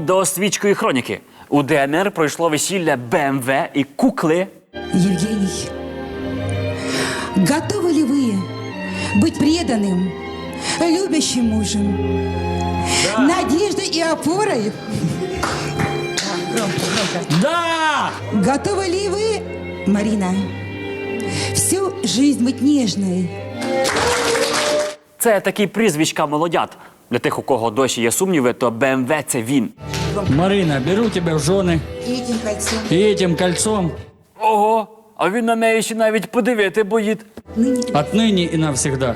до свічкої хроніки. У ДНР пройшло весілля БМВ і кукли. Евгений, готовы ли вы быть преданным, любящим мужем, надеждой и опорой? Да! Готовы ли вы, Марина, всю жизнь быть нежной, Це такі прізвища молодят. Для тих, у кого досі є сумніви, то БМВ це він. Марина, беру тебя в жены этим кольцом? и этим кольцом Ого, а він на неї ще навіть подивити боїть. Ныне отныне и навсегда.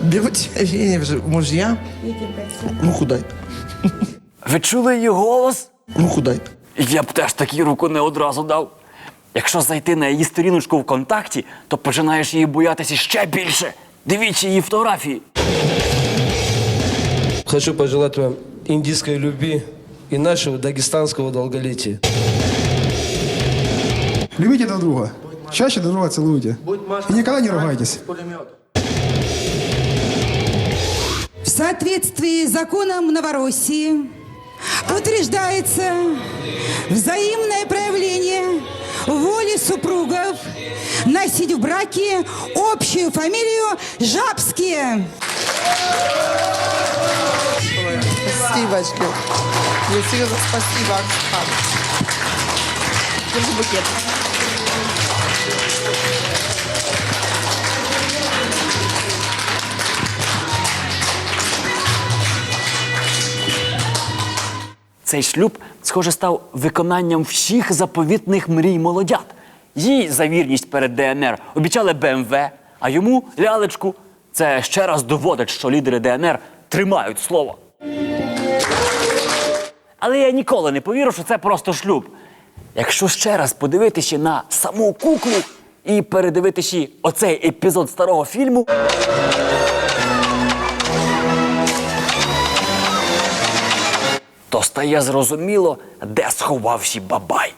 Берут Евгения в мужья. Ну, худай. Ви чули її голос? Ну, худай. Я б теж такі руку не одразу дав. Якщо зайти на її сторіночку ВКонтакті, то починаєш її боятися ще більше. Дивіться її фотографії. Хочу пожелать вам индийской любви и нашего дагестанского долголетия. Любите друг друга. Чаще друг друга целуйте. И никогда не ругайтесь. В соответствии с законом Новороссии утверждается взаимное проявление воли супругов носить в браке общую фамилию Жабские. Спасибочки. Мне серьезно спасибо. Держи букет. Цей шлюб, схоже, став виконанням всіх заповітних мрій молодят. Їй за вірність перед ДНР обіцяли БМВ, а йому лялечку. Це ще раз доводить, що лідери ДНР тримають слово. Але я ніколи не повірю, що це просто шлюб. Якщо ще раз подивитися на саму куклу і передивитися оцей епізод старого фільму. То стає зрозуміло, де сховався бабай.